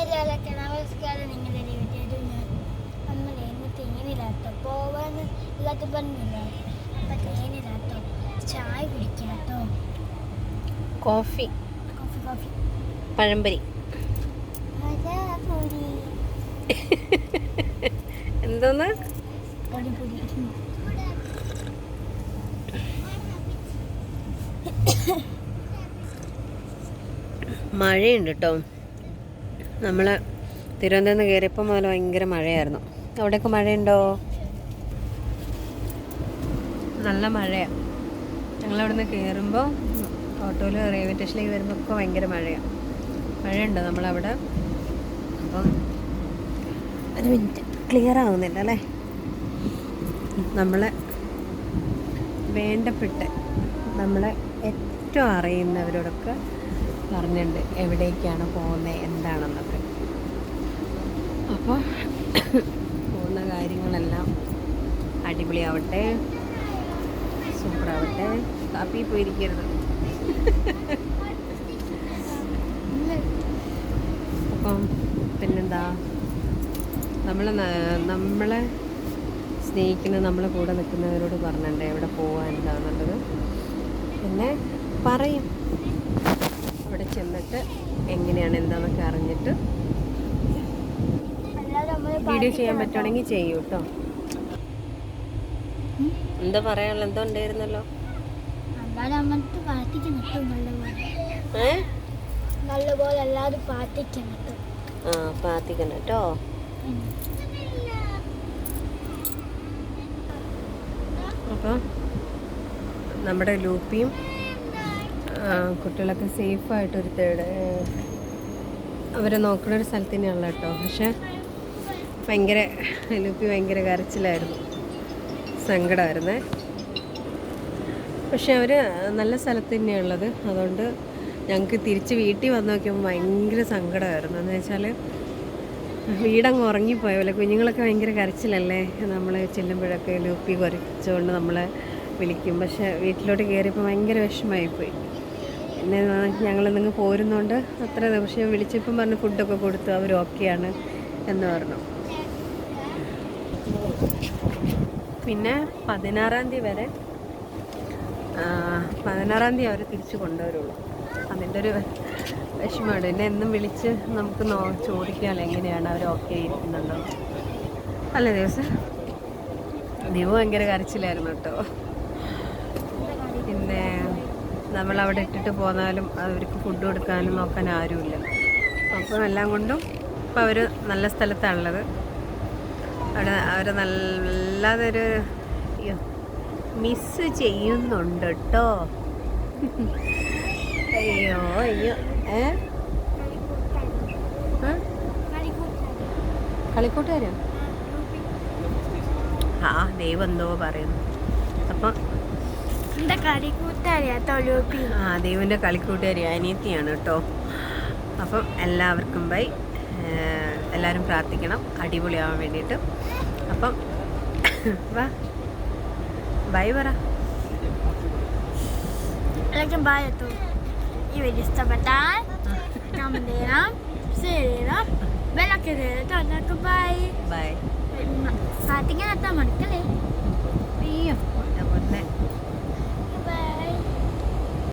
എല്ലാവർക്കും നമസ്കാരം. നിങ്ങളുടെ വീട്ടിൽ ഞാൻ നമ്മൾ ഇന്ന് പോവാൻ ഇല്ലാത്ത പറഞ്ഞില്ല? അപ്പം തേനില്ലാട്ടോ ചായ കുടിക്കാട്ടോ. കോഫി. Coffee coffee. പഴംപരി. എന്തോന്ന്? മഴയുണ്ട് കേട്ടോ നമ്മൾ തിരുവനന്തപുരത്ത് നിന്ന് കയറിയപ്പോൾ മുതൽ ഭയങ്കര മഴയായിരുന്നു. അവിടെയൊക്കെ മഴയുണ്ടോ? നല്ല മഴയാണ് ഞങ്ങളവിടുന്ന് കയറുമ്പോൾ ഓട്ടോയിൽ റെയിൽവേ സ്റ്റേഷനിലേക്ക് വരുമ്പോൾ ഒക്കെ ഭയങ്കര മഴയാണ് മഴയുണ്ട് നമ്മളവിടെ? അപ്പം ഒരു മിനിറ്റ്. ക്ലിയർ ആവുന്നില്ല അല്ലേ? നമ്മളെ വേണ്ടപ്പെട്ട് നമ്മളെ ഏറ്റവും അറിയുന്നവരോടൊക്കെ പറഞ്ഞിട്ടുണ്ട് എവിടേക്കാണ് പോകുന്നത് എന്താണെന്നൊക്കെ. അപ്പോൾ പോകുന്ന കാര്യങ്ങളെല്ലാം അടിപൊളിയാവട്ടെ സൂപ്പറാവട്ടെ. കാപ്പി പോയിരിക്കരുത്. അപ്പം പിന്നെന്താ? നമ്മൾ നമ്മളെ സ്നേഹിക്കുന്ന നമ്മളെ കൂടെ നിൽക്കുന്നവരോട് പറഞ്ഞിട്ടുണ്ട് എവിടെ പോകാൻ എന്താണെന്നുള്ളത് പിന്നെ പറയും. അവിടെ ചെന്നിട്ട് എങ്ങനെയാണ് എന്താണെന്നൊക്കെ അറിഞ്ഞിട്ട് വീഡിയോ ചെയ്യാൻ പറ്റുവാണെങ്കിൽ ചെയ്യൂ കേട്ടോ എന്താ പറയാനുള്ള എന്തോ ഉണ്ടായിരുന്നല്ലോ? നല്ലപോലെ. ആ പ്രാർത്ഥിക്കണം കേട്ടോ അപ്പോൾ നമ്മുടെ ലൂപ്പിയും കുട്ടികളൊക്കെ സേഫായിട്ടൊരു തേട് അവരെ നോക്കുന്ന ഒരു സ്ഥലത്ത് തന്നെയാണല്ലോ കേട്ടോ പക്ഷേ ഭയങ്കര ലൂപ്പി ഭയങ്കര കരച്ചിലായിരുന്നു. സങ്കടമായിരുന്നേ പക്ഷെ അവർ നല്ല സ്ഥലത്ത് തന്നെയാണുള്ളത്. അതുകൊണ്ട് ഞങ്ങൾക്ക് തിരിച്ച് വീട്ടിൽ വന്ന് നോക്കിയപ്പോൾ ഭയങ്കര സങ്കടമായിരുന്നു എന്ന് വെച്ചാൽ വീടങ്ങ് ഉറങ്ങിപ്പോയ പോലെ കുഞ്ഞുങ്ങളൊക്കെ ഭയങ്കര കരച്ചിലല്ലേ? നമ്മൾ ചെല്ലുമ്പോഴൊക്കെ ലൂപ്പി കുറച്ചുകൊണ്ട് നമ്മളെ വിളിക്കും. പക്ഷെ വീട്ടിലോട്ട് കയറിയപ്പോൾ ഭയങ്കര വിഷമമായിപ്പോയി. പിന്നെ ഞങ്ങൾ നിങ്ങൾ പോരുന്നോണ്ട് അത്ര ദിവസം വിളിച്ചപ്പം പറഞ്ഞ് ഫുഡൊക്കെ കൊടുത്തു അവർ ഓക്കെയാണ് എന്ന് പറഞ്ഞു. പിന്നെ പതിനാറാം തീയതി വരെ പതിനാറാം തീയതി അവർ തിരിച്ചു കൊണ്ടുവരുള്ളൂ. അതിന്റെ ഒരു വിഷമമുണ്ട്. എന്നെ എന്നും വിളിച്ച് നമുക്ക് നോ എങ്ങനെയാണ് അവർ ഓക്കെ ഇരിക്കുന്നുണ്ടോ. അല്ലേ ദിവസം. ദിവ ഭയങ്കര കരച്ചിലായിരുന്നു കേട്ടോ. നമ്മൾ അവിടെ ഇട്ടിട്ട് പോന്നാലും അവർക്ക് ഫുഡ് കൊടുക്കാനും നോക്കാൻ ആരുമില്ല. അപ്പം എല്ലാം കൊണ്ടും ഇപ്പം അവർ നല്ല സ്ഥലത്താണുള്ളത്. അവിടെ അവർ നല്ലതൊരു മിസ് ചെയ്യുന്നുണ്ട് കേട്ടോ അയ്യോ അയ്യോ. ഏ? കളിക്കൂട്ടുകാരോ? ആ ദൈവം എന്തോ പറയുന്നു. അപ്പം എന്താ കറി കൂട്ടറിയാട്ടോ ലൂപ്പി ആ ദൈവന്റെ കളിക്കൂട്ടുകാരി അനിയത്തിയാണ് കേട്ടോ. അപ്പം എല്ലാവർക്കും ബൈ. എല്ലാവരും പ്രാർത്ഥിക്കണം. അടിപൊളിയാവാൻ വേണ്ടിയിട്ട്. അപ്പം വാ. ബൈ പറ. എല്ലാവർക്കും കേട്ടോ ഈ വീഡിയോ ഇഷ്ടപ്പെട്ടാൽ കമന്റ് ചെയ്യണം ഷെയർ ചെയ്യണം ബെല്ലൊക്കെ ചെയ്തിട്ട് എല്ലാവർക്കും ബൈ ബൈ പ്രാർത്ഥിക്കാൻ എത്താൻ അയ്യോ